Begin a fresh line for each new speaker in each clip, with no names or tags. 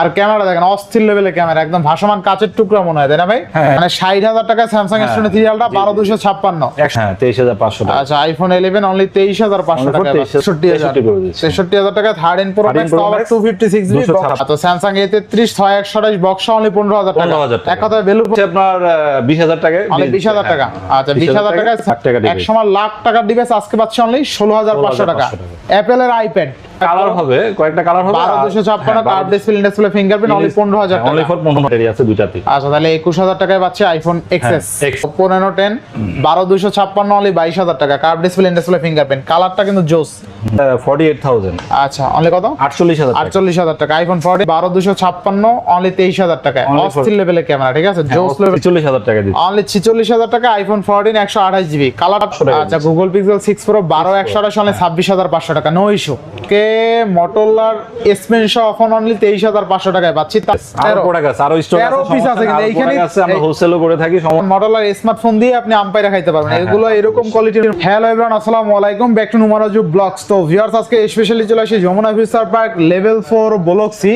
আর camera দেখেন অস্থির লেভেলের ক্যামেরা একদম ভাসমান কাচের টুকরা মনে হয় তাই না ভাই?
হ্যাঁ।
মানে ষাট হাজার টাকা Samsung S twenty three ultra বারো দুশো ছাপ্পান্ন।
হ্যাঁ তেইশ হাজার পাঁচশো
আচ্ছা আইফোন ইলেভেন অনলি তেইশ হাজার পাঁচশো টাকা।
23,000
তেষট্টি হাজার।
63 করে দিচ্ছে।
তেষট্টি হাজার টাকা thirteen pro max two fifty six GB তো স্যামসাং এ তেত্রিশ ছয় একশো আঠাশ বক্স অনলি পনেরো হাজার টাকা।
হাজার টাকা।
এক কথায় ভ্যালু
আপনার বিশ হাজার টাকায়
অনলি বিশ হাজার টাকা। আচ্ছা বিশ হাজার টাকা
টাকা
এক সময় লাখ টাকার ডিভাইস আজকে পাচ্ছে অনলি ষোলো হাজার পাঁচশো টাকা।
16,500 টাকা।
অ্যাপেলের আইপ্যাড
কালার হবে কয়েকটা কালার হবে হ্যাঁ,
ডিসপ্লে ডিসপ্লে ফিঙ্গারপ্রিন্ট অনলি পনেরো হাজার
অনলি
টাকা।
ফর আছে দুটাতে
আচ্ছা তাহলে একুশ হাজার টাকায় পাচ্ছে আইফোন এক্সএস
X।
পনেরো টেন বারো দুশো ছাপ্পান্ন অনলি বাইশ হাজার টাকা। কার্ড ডিসপ্লে ডিসপ্লে ফিঙ্গারপ্রিন্ট কালারটা কিন্তু জোস।
ফর্টি এইট থাউজেন্ড
আচ্ছা অনলি কত?
আটচল্লিশ হাজার টাকা।
আটচল্লিশ হাজার টাকা। আইফোন ফোর্টি বারো দুশো ছাপ্পান্ন অনলি তেইশ হাজার টাকা।
Only
অস্থির লেভেলের ক্যামেরা ঠিক আছে? জোস লেভেল
ছিচল্লিশ হাজার টাকা দিচ্ছি।
অনলি ছিচল্লিশ হাজার টাকা আইফোন ফোরটিন একশো আঠাশ জিবি কালার
টাকা
আচ্ছা গুগল পিক্সেল সিক্স প্রো বারো একশো আঠাশ অনলি ছাব্বিশ হাজার পাঁচশো টাকা। নো ইস্যু কে মটোলার এসপেন সহ অনলি তেইশ হাজার পাঁচশো টাকায় পাচ্ছি।
আরও
তেরো।
প্রোডাক্ট আছে আরও স্টক আছে
piece আছে কিন্তু এইখানে-
আছে আমরা হোলসেলও করে থাকি
মডেলার স্মার্টফোন দিয়ে আপনি আম্পায়ার খাইতে পারবেন।
হ্যাঁ,
এগুলো এরকম কোয়ালিটির হ্যালো এভরিওয়ান আসসালামু আলাইকুম ব্যাক টু নুমারাজু ব্লগস তো ভিউয়ার্স আজকে স্পেশালি চলে আসি Jamuna future park level four block C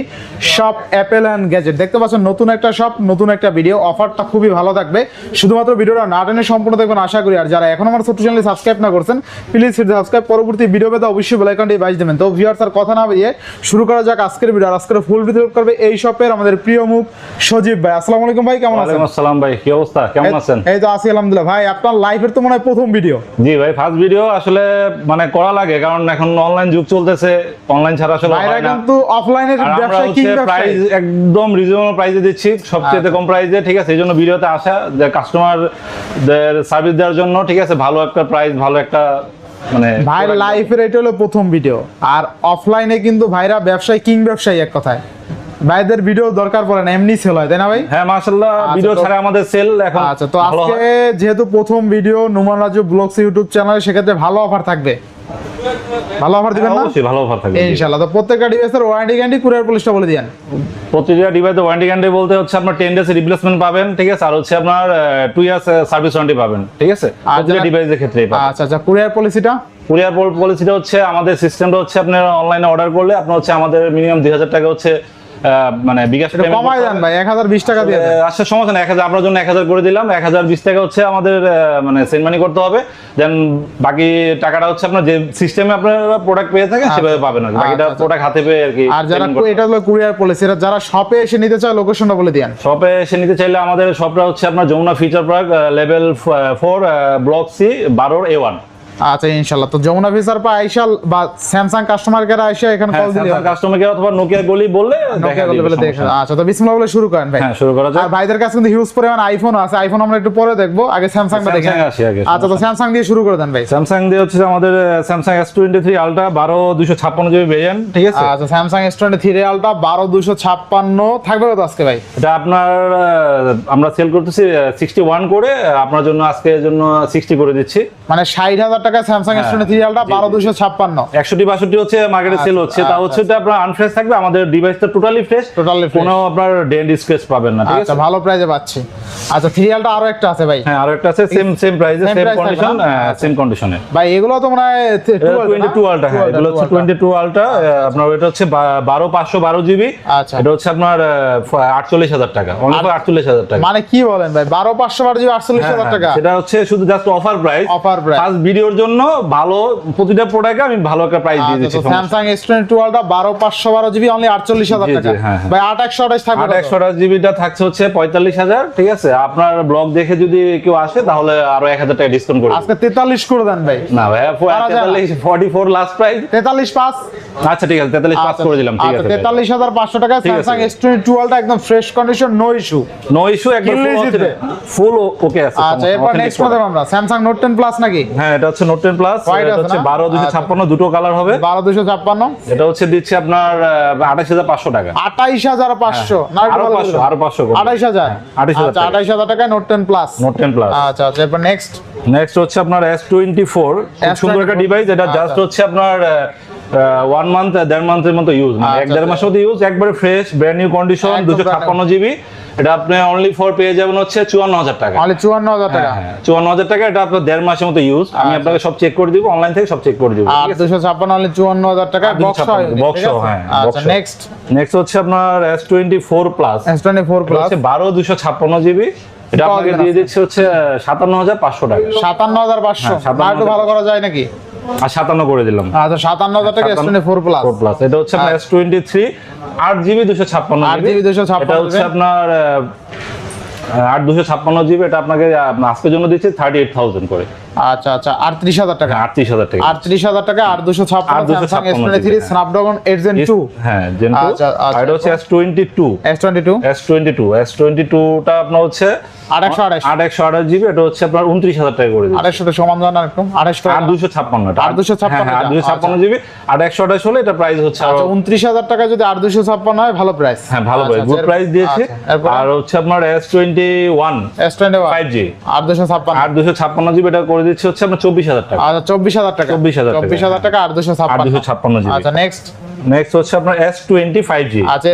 shop Apple and gadget দেখতে পাচ্ছেন নতুন একটা শপ নতুন একটা ভিডিও অফারটা খুবই ভালো থাকবে। শুধুমাত্র ভিডিওটা না টেনে সম্পূর্ণ দেখবেন আশা করি। আর যারা এখন আমার ছোট্ট চ্যানেলে সাবস্ক্রাইব না করছেন প্লিজ সাবস্ক্রাইব পরবর্তী ভিডিও পেতে অবশ্যই বেল আইকনটি বাইজ দেবেন। তো ভিউয়ার্স আর কথা না বেরিয়ে শুরু করা যাক আজকের ভিডিও আর আজকের ফুল ভিডিও করবে এই শপের আমাদের প্রিয় মুখ সজীব ভাই। আসসালামু আলাইকুম ভাই কেমন আছেন?
আসসালাম ভাই কি অবস্থা? কেমন আছেন?
এই তো আছি আলহামদুলিল্লাহ। ভাই আপনার লাইফের তো মনে হয় প্রথম ভিডিও
জি ভাই ফার্স্ট ভিডিও আসলে মানে করা লাগে কারণ এখন অনলাইন যুগ চলতেছে অনলাইন ছাড়া আসলে হয় না।
কিন্তু
আমরা
ব্যবসায় কিং
প্রাইস একদম রিজনেবল প্রাইসে দিচ্ছি সবচেয়ে
আচ্ছা।
কম প্রাইসে ঠিক আছে? এই জন্য ভিডিওতে আসা যে কাস্টমারদের সার্ভিস দেওয়ার জন্য ঠিক আছে? ভালো একটা প্রাইস ভালো একটা মানে
ভাই লাইফের এটা হলো প্রথম ভিডিও আর অফলাইনে কিন্তু ভাইরা ব্যবসায় কিং ব্যবসায়ী এক কথায়। ভাইদের ভিডিও দরকার পড়ে না এমনি সেল হয় তাই না ভাই?
হ্যাঁ মাশাআল্লাহ
আচ্ছা,
ভিডিও ছাড়া আমাদের সেল এখন
আচ্ছা তো আজকে যেহেতু প্রথম video Numan Raju vlogs YouTube চ্যানেলে সেক্ষেত্রে ভালো অফার থাকবে। ভালো অফার দিবেন না?
অবশ্যই ভালো অফার থাকবে
ইনশাআল্লাহ। তো প্রত্যেকটা ডিভাইসের ওয়ারেন্টি গ্যারান্টি কুরিয়ার পলিশটা বলে দিয়েন।
ডিভাইসের ওয়ারেন্টি গ্যারান্টি বলতে হচ্ছে আপনার 10 ডেজ রিপ্লেসমেন্ট পাবেন ঠিক আছে? আর হচ্ছে আপনার টু ইয়ার্স সার্ভিস ওয়ারেন্টি পাবেন ঠিক আছে?
আর
ডিভাইসের ক্ষেত্রে
আচ্ছা আচ্ছা কুরিয়ার পলিসিটা
কুরিয়ার পলিসিটা হচ্ছে আমাদের সিস্টেমটা হচ্ছে আপনার অনলাইনে অর্ডার করলে আপনার হচ্ছে আমাদের মিনিমাম দুই হাজার টাকা হচ্ছে মানে বিকাশ
কমাই দেন ভাই এক হাজার বিশ টাকা দিয়ে দেন।
আচ্ছা সমস্যা নেই এক হাজার আপনার জন্য এক হাজার করে দিলাম এক হাজার বিশ টাকা হচ্ছে আমাদের মানে সেন্ড মানি করতে হবে। দেন বাকি টাকাটা হচ্ছে আপনার যে সিস্টেমে আপনারা প্রোডাক্ট পেয়ে থাকেন সেভাবে পাবেন আর। বাকিটা
আচ্ছা, আচ্ছা।
প্রোডাক্ট হাতে পেয়ে আর কি
আর যারা এটা হলো কুরিয়ার পলিসি এটা যারা শপে এসে নিতে চায় লোকেশনটা বলে দিয়েন।
শপে এসে নিতে চাইলে আমাদের শপটা হচ্ছে আপনার Jamuna future park level four block C বারোর এ ওয়ান
আচ্ছা ইনশাল্লাহ। তো যমুনা ফিচার পা আইসা বা স্যামসাং কাস্টমার কেয়ার আইসা এখানে কল দিলে
কাস্টমার কেয়ার অথবা নোকিয়া গলি বললে
নোকিয়া
দিবে,
বলে দেখে
নেই।
আচ্ছা তো বিসমিল্লাহ বলে শুরু করেন ভাই।
হ্যাঁ শুরু করা যাক।
আর ভাইদের কাছে কিন্তু হিউজ পরিমাণ আইফোন আছে। আইফোন আমরা একটু পরে দেখব। আগে দেখে
Samsung আসি আগে,
আচ্ছা তো স্যামসাং দিয়ে শুরু করে দেন ভাই।
স্যামসাং দিয়ে হচ্ছে আমাদের Samsung S twenty three ultra বারো দুশো ছাপ্পান্ন জিবি ভেরিয়েন্ট ঠিক আছে?
আচ্ছা স্যামসাং এস টোয়েন্টি থ্রি আলটা বারো দুশো ছাপ্পান্ন। থাকবে তো আজকে ভাই?
এটা আপনার আমরা সেল করতেছি সিক্সটি ওয়ান করে। আপনার জন্য আজকের জন্য সিক্সটি করে দিচ্ছি।
মানে ষাট হাজার স্যামসাং এস টোয়েন্টি থ্রি আলটা বারো দুশো ছাপ্পান্ন।
একষট্টি বাষট্টি হচ্ছে মার্কেটে সেল হচ্ছে। তা হচ্ছে এটা আপনার আনফ্রেশ থাকবে আমাদের ডিভাইসটা টোটালি ফ্রেশ
fresh।
কোনো আপনার ডেন্ট পাবেন না ঠিক
আচ্ছা
আছে?
ভালো প্রাইজে পাচ্ছি। আচ্ছা থ্রি আলটা আরও একটা আছে ভাই।
হ্যাঁ আর একটা আছে সেম সেম প্রাইসে সেম কন্ডিশন সেম কন্ডিশনে
ভাই এগুলো তো মনে হয়
টোয়েন্টি টু আলটা হ্যাঁ এগুলো হচ্ছে টোয়েন্টি টু আলটা আপনার এটা হচ্ছে বারো পাঁচশো বারো জিবি
আচ্ছা।
এটা হচ্ছে আপনার আটচল্লিশ হাজার টাকা। অনলি আটচল্লিশ হাজার টাকা।
মানে কি বলেন ভাই? বারো পাঁচশো বারো জিবি আটচল্লিশ
হ্যাঁ,
হাজার
হ্যাঁ,
টাকা।
সেটা হচ্ছে শুধু just offer price
offer price
first ভিডিওর জন্য ভালো প্রতিটা প্রোডাক্টে আমি ভালো একটা প্রাইস দিয়ে দিচ্ছি
স্যামসাং এস টোয়েন্টি টু আলটা বারো পাঁচশো বারো জিবি অনলি আটচল্লিশ হাজার টাকা।
হ্যাঁ, হ্যাঁ।
ভাই আট একশো আঠাশ থাকবে
আট? একশো জিবিটা থাকছে হচ্ছে পঁয়তাল্লিশ হাজার ঠিক আছে? আপনার ব্লগ দেখে যদি কেউ আসে তাহলে আরও এক হাজার টাকা ডিসকাউন্ট করে
আজকে তেতাল্লিশ করে দেন ভাই।
না
যায় না।
ফর্টি ফোর লাস্ট প্রাইস
তেতাল্লিশ পাঁচ।
আচ্ছা ঠিক আছে তেতাল্লিশ পাস করে দিলাম ঠিক আছে
তেতাল্লিশ হাজার পাঁচশো টাকা। স্যামসাং এস টোয়েন্টি একদম fresh condition no issue
no issue একদম ফুল ওকে আছে
আচ্ছা এরপর নেক্সট কথা আমরা। স্যামসাং নোট টেন প্লাস নাকি?
হ্যাঁ এটা হচ্ছে নোট টেন প্লাস হচ্ছে বারো দুশো
আচ্ছা।
ছাপ্পান্ন দুটো কালার হবে।
বারো দুশো ছাপ্পান্ন?
এটা হচ্ছে দিচ্ছে আপনার আঠাশ হাজার পাঁচশো টাকা।
আঠাইশ হাজার পাঁচশো।
আরও পাঁচশো আরও পাঁচশো
আঠাইশ হাজার।
আঠাইশ হাজার
আচ্ছা। আঠাইশ হাজার টাকায় note ten plus
note ten plus
আচ্ছা আচ্ছা এরপর নেক্সট
নেক্সট হচ্ছে আপনার এস টোয়েন্টি ফোর সুন্দর একটা ডিভাইস এটা জাস্ট। হচ্ছে আপনার ওয়ান মান্থ দেড় মান্থের মতো ইউজ মানে এক
আচ্ছা,
দেড় মাসের মতো ইউজ একবারে ফ্রেশ ব্র্যান্ড নিউ কন্ডিশন দুশো ছাপ্পান্ন জিবি এটা আপনি অনলি ফর পেয়ে যাবেন হচ্ছে চুয়ান্ন হাজার টাকা।
অনলি চুয়ান্ন হাজার টাকা?
হ্যাঁ, চুয়ান্ন হাজার টাকা এটা আপনার দেড় মাসের মতো ইউজ আমি আপনাকে সব চেক করে দিব অনলাইন থেকে সব চেক করে দিব।
আর দুশো ছাপ্পান্ন অনলি চুয়ান্ন হাজার টাকা বক্স
256 box সহ, হ্যাঁ,
আচ্ছা নেক্সট
নেক্সট হচ্ছে আপনার S twenty four plus
S twenty four plus
হচ্ছে বারো দুশো ছাপ্পান্ন জিবি। এটা আপনাকে দিয়ে দিচ্ছে হচ্ছে সাতান্ন হাজার পাঁচশো টাকা।
সাতান্ন হাজার পাঁচশো?
হ্যাঁ, 57,000
আর একটু ভালো করা যায় নাকি?
আর সাতান্ন করে দিলাম।
আচ্ছা সাতান্ন হাজার টাকা S twenty four plus
four plus এটা হচ্ছে আপনার এস টোয়েন্টি থ্রি আট জিবি দুশো ছাপ্পান্ন
8GB 256
এটা হচ্ছে আপনার আট দুশো ছাপ্পান্ন জিবি এটা আপনাকে আজকের জন্য দিচ্ছে থার্টি এইট থাউজেন্ড করে।
আচ্ছা আচ্ছা আটত্রিশ হাজার টাকা।
আটত্রিশ হাজার টাকা।
আটত্রিশ হাজার টাকা আর দুশো ছাপ্পান্ন স্যামসাং এস টোয়েন্টি থ্রি
হ্যাঁ।
স্ন্যাপড্রাগন এইট জেন টু
হ্যাঁ জেন টু
আচ্ছা, আচ্ছা,
এটা হচ্ছে S twenty two
S twenty two
S twenty two S twenty টুটা আপনার হচ্ছে
আর একশো আঠাশ
আট একশো আঠাশ জিবি এটা হচ্ছে আপনার উনত্রিশ হাজার টাকা করে
সমান জানা
আর দুশো ছাপ্পান্ন
আর 256
আর দুশো ছাপ্পান্ন জিবি। আর একশো আঠাশ হলে এটা প্রাইস হচ্ছে
আচ্ছা উনত্রিশ হাজার টাকা যদি আর দুশো ছাপ্পান্ন হয় ভালো প্রাইস
হ্যাঁ ভালো প্রাইস গুড প্রাইস দিয়েছে। আর হচ্ছে আপনার S twenty one
S twenty
five G
আর দুশো ছাপ্পান্ন।
আর দুশো ছাপ্পান্ন জিবি এটা করে দিচ্ছে হচ্ছে আপনার চব্বিশ হাজার টাকা।
আচ্ছা চব্বিশ হাজার টাকা।
24,000 টাকা।
চব্বিশ হাজার টাকা আর দুশো ছাপ্পান্ন।
দুশো ছাপ্পান্ন জিবি
আচ্ছা নেক্সট
নেক্সট হচ্ছে আপনার এস টোয়েন্টি ফাইভ জি
আচ্ছা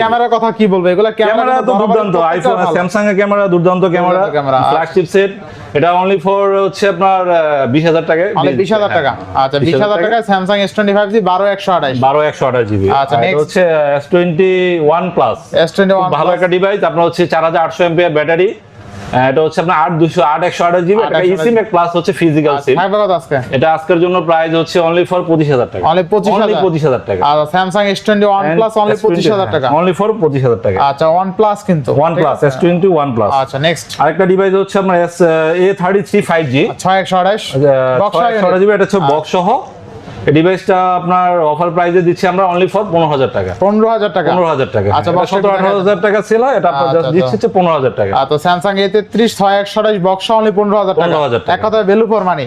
ক্যামেরার কথা কি বলব? এগুলো
ক্যামেরা তো দুর্দান্ত আইফোন স্যামসাং এর ক্যামেরা দুর্দান্ত ক্যামেরা
আচ্ছা।
ফ্ল্যাগশিপ সেট এটা অনলি ফর হচ্ছে আপনার বিশ হাজার টাকায়
বিশ হাজার টাকা। আচ্ছা বিশ হাজার টাকা Samsung S twenty five G বারো একশো আঠাশ।
বারো একশো আঠাশ জিবি
আচ্ছা,
হচ্ছে S twenty one plus
S twenty
ভালো একটা ডিভাইস আপনার হচ্ছে চার হাজার আটশো এমপিআর ব্যাটারি। এটা হচ্ছে আপনার আট দুশো আট একশো আঠাশ জিবি এটা
828
ইসিম প্লাস হচ্ছে ফিজিক্যাল সিম
আজকে?
এটা আজকের জন্য প্রাইস হচ্ছে অনলি ফর পঁচিশ হাজার টাকা।
Only 25,000
পঁচিশ হাজার টাকা।
আর Samsung S twenty one plus only পঁচিশ হাজার টাকা?
অনলি ফর পঁচিশ হাজার টাকা।
আচ্ছা ওয়ান প্লাস কিন্তু।
One plus S twenty one plus
আচ্ছা নেক্সট
আরেকটা ডিভাইস হচ্ছে আপনার S A thirty three five G
ছয় একশো আঠাশ।
জিবি এটা হচ্ছে বক্স সহ। এই ডিভাইসটা আপনার অফার প্রাইসে দিচ্ছি আমরা অনলি ফর পনেরো হাজার টাকা।
পনেরো হাজার টাকা?
পনেরো হাজার টাকা।
আচ্ছা,
সতেরো আঠারো হাজার টাকা ছিল এটা আপনার
আচ্ছা,
দিচ্ছি হচ্ছে পনেরো হাজার টাকা।
আর তো স্যামসাং এ তেত্রিশ ছয় একশো আঠাশ বক্স অনলি পনেরো হাজার টাকা।
হাজার টাকা।
এক কথায় ভ্যালু ফর মানি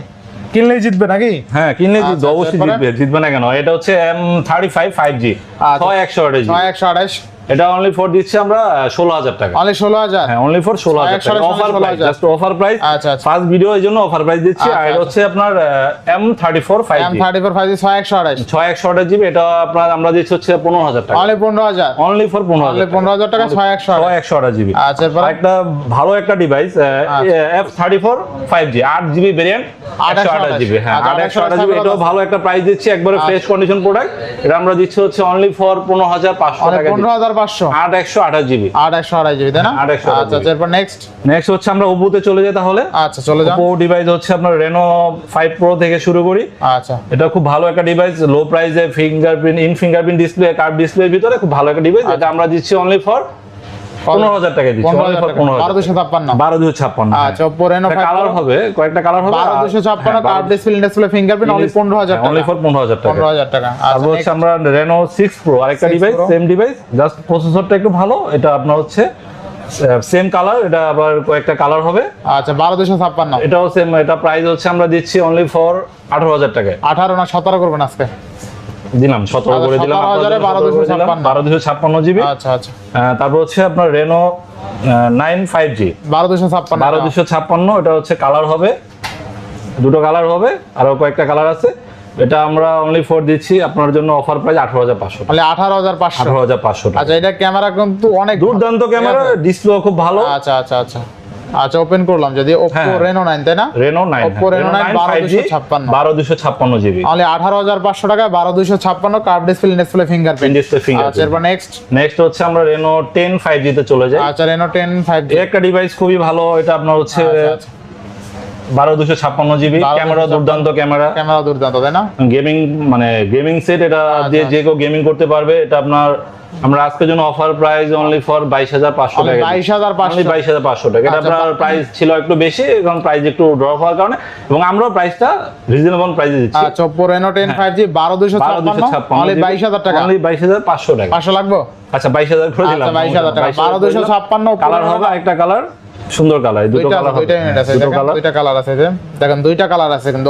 কিনলেই জিতবে নাকি?
হ্যাঁ কিনলে
আচ্ছা,
জিতবে অবশ্যই জিতবে জিতবে না কেন? এটা হচ্ছে M thirty five five G
আচ্ছা।
ছয় একশো আঠাশ
ছয় একশো আঠাশ।
এটা অনলি ফর দিচ্ছি আমরা ষোলো হাজার টাকা।
অনলি ষোলো হাজার
হ্যাঁ অনলি ফর ষোলো হাজার টাকা offer price just offer price
আচ্ছা, আচ্ছা।
ফার্স্ট ভিডিও এই জন্য অফার প্রাইস দিচ্ছি
আচ্ছা,
আর এটা
আচ্ছা।
হচ্ছে আপনার M thirty four five
M thirty four five ছয় একশো
ছয় একশো জিবি এটা আপনার আমরা দিচ্ছি হচ্ছে পনেরো হাজার টাকা।
অনলি পনেরো হাজার?
অনলি ফর পনেরো হাজার
পনেরো হাজার টাকা ছয় একশো
ছয় একশো জিবি।
আচ্ছা
একটা ভালো একটা device F thirty four five G আট জিবি ভেরিয়েন্ট আটশো আঠাশ জিবি। হ্যাঁ
আচ্ছা,
আট একশো
828
আঠাশ জিবি এটাও ভালো একটা প্রাইস দিচ্ছি একবারে
আচ্ছা।
ফ্রেশ কন্ডিশন প্রোডাক্ট এটা আমরা দিচ্ছি হচ্ছে অনলি ফর পনেরো হাজার পাঁচশো টাকা
পনেরো হাজার পাঁচশো
আট একশো আঠাশ জিবি।
আট একশো আঠাশ জিবি তাই না?
আট একশো
আচ্ছা এরপর নেক্সট
নেক্সট হচ্ছে আমরা ওপোতে চলে যাই তাহলে।
আচ্ছা চলে
ওপো ডিভাইস হচ্ছে আপনার রেনো ফাইভ প্রো থেকে শুরু করি।
আচ্ছা।
এটা খুব ভালো একটা ডিভাইস লো প্রাইসে ফিঙ্গারপ্রিন্ট ইন ফিঙ্গারপ্রিন্ট ডিসপ্লে ডিসপ্লের ভিতরে খুব ভালো একটা ডিভাইস এটা আমরা দিচ্ছি অনলি ফর টাকা দিচ্ছি। কালার হবে কয়েকটা কালার হবে
ডিসপ্লে ডিসপ্লে ফিঙ্গারপ্রিন্ট অনলি টাকা।
অনলি ফর টাকা।
টাকা।
হচ্ছে আমরা আরেকটা ডিভাইস সেম ডিভাইস জাস্ট প্রসেসরটা একটু ভালো এটা আপনার হচ্ছে সেম কালার এটা আবার কয়েকটা কালার হবে।
আচ্ছা বারো দুশো ছাপ্পান্ন।
এটাও সেম এটা প্রাইস হচ্ছে আমরা দিচ্ছি অনলি ফর আঠারো হাজার টাকায়।
আঠারো না সতেরো করবেন আজকে।
দিলাম সতেরো করে দিলাম বারো দুশো ছাপ্পান্ন। জিবি।
আচ্ছা আচ্ছা।
তারপর হচ্ছে আপনার রেনো নাইন ফাইভ জি
বারো দুশো ছাপ্পান্ন
বারো দুশো ছাপ্পান্ন এটা হচ্ছে কালার হবে। দুটো কালার হবে আরও কয়েকটা কালার আছে। এটা আমরা অনলি ফোর দিচ্ছি আপনার জন্য অফার প্রাইস আঠারো হাজার পাঁচশো
আঠারো হাজার পাঁচশো।
আঠারো হাজার পাঁচশো
আচ্ছা এটা ক্যামেরা কিন্তু অনেক
দুর্দান্ত ক্যামেরা ডিসপ্লে খুব ভালো।
আচ্ছা আচ্ছা আচ্ছা। আচ্ছা ওপেন করলাম যদি ওপো
হ্যাঁ।
রেনো নাইন তাই না?
রেনো নাইন
Oppo Reno 9 12,256
বারো দুশো ছাপ্পান্ন। জিবি
তাহলে আঠারো হাজার পাঁচশো টাকা বারো দুশো ছাপ্পান্ন curved display display fingerprint
display finger
আচ্ছা এরপর নেক্সট
নেক্সট হচ্ছে আমরা রেনো টেন ফাইভ জিতে চলে যাই।
আচ্ছা রেনো টেন ফাইভ
এই একটা ডিভাইস খুবই ভালো এটা আপনার হচ্ছে
আচ্ছা,
বারো দুশো ছাপ্পান্ন জিবি
12,256
ক্যামেরা দুর্দান্ত ক্যামেরা
ক্যামেরা দুর্দান্ত তাই না?
গেমিং মানে গেমিং সেট এটা দিয়ে যে কেউ গেমিং করতে পারবে এটা আপনার আমরা আজকের জন্য অফার প্রাইস অনলি ফর বাইশ হাজার পাঁচশো টাকা
22,500
বাইশ হাজার পাঁচশো। টাকা। এটা
আচ্ছা,
আপনার প্রাইস ছিল একটু বেশি এবং প্রাইস একটু ড্রপ হওয়ার কারণে এবং আমরাও প্রাইসটা রিজনেবল প্রাইসে দিচ্ছি।
আচ্ছা Oppo Reno ten five G বারো দুশো
বারো দুশো
ছাপ্পান্ন।
ছাপ্পান্ন
অনলি বাইশ হাজার টাকা।
অনলি বাইশ হাজার পাঁচশো টাকা।
পাঁচশো লাগবে?
আচ্ছা বাইশ হাজার করে দিলাম।
আচ্ছা, 22,000 টাকা। 12,256
কালার হবে একটা কালার সুন্দর কালার দুটো কালার
দুইটা ইউনিট আছে।
দুটো
দেখেন,
কালার
দুইটা কালার আছে। দেখেন দুইটা কালার আছে কিন্তু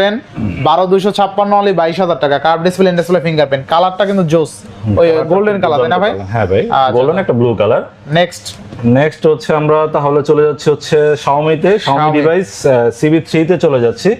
টেন বারো দুশো ছাপ্পান্ন অনলি বাইশ হাজার টাকা। কার্ভ ডিসপ্লে ডিসপ্লে ফিঙ্গারপ্রিন্ট কালারটা কিন্তু জোস ওই গোল্ডেন কালার তাই না ভাই?
হ্যাঁ ভাই
আচ্ছা।
গোল্ডেন একটা ব্লু কালার
নেক্সট
নেক্সট হচ্ছে আমরা তাহলে চলে যাচ্ছি হচ্ছে Xiaomi তে।
Xiaomi।
ডিভাইস সিবি থ্রিতে চলে যাচ্ছি।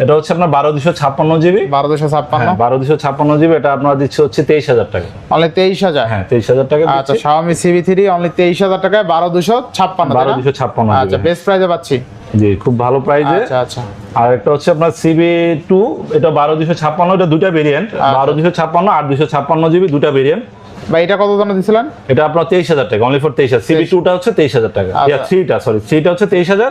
এটা হচ্ছে আপনার বারো দুশো ছাপ্পান্ন জিবি।
বারো দুশো ছাপ্পান্ন।
হ্যাঁ বারো দুশো ছাপ্পান্ন জিবি এটা আপনার দিচ্ছে হচ্ছে তেইশ হাজার টাকা।
অনলি তেইশ হাজার?
হ্যাঁ তেইশ হাজার টাকা
আচ্ছা শাওমি সিবি থ্রি অনলি তেইশ হাজার টাকায় বারো দুশো ছাপ্পান্ন
বারো দুশো ছাপ্পান্ন
আচ্ছা বেস্ট প্রাইসে পাচ্ছি।
জি খুব ভালো প্রাইজে
আচ্ছা আচ্ছা।
আর একটা হচ্ছে আপনার সিবি টু এটা বারো দুশো ছাপ্পান্ন এটা দুটা ভেরিয়েন্ট
আচ্ছা।
বারো দুশো ছাপ্পান্ন আট দুশো ছাপ্পান্ন জিবি দুটা ভেরিয়েন্ট
ভাই এটা কত দামে দিছিলেন?
এটা আপনার তেইশ হাজার টাকা অনলি ফর তেইশ হাজার। সিবি টুটা হচ্ছে তেইশ হাজার টাকা।
আচ্ছা।
থ্রিটা সরি থ্রিটা হচ্ছে তেইশ হাজার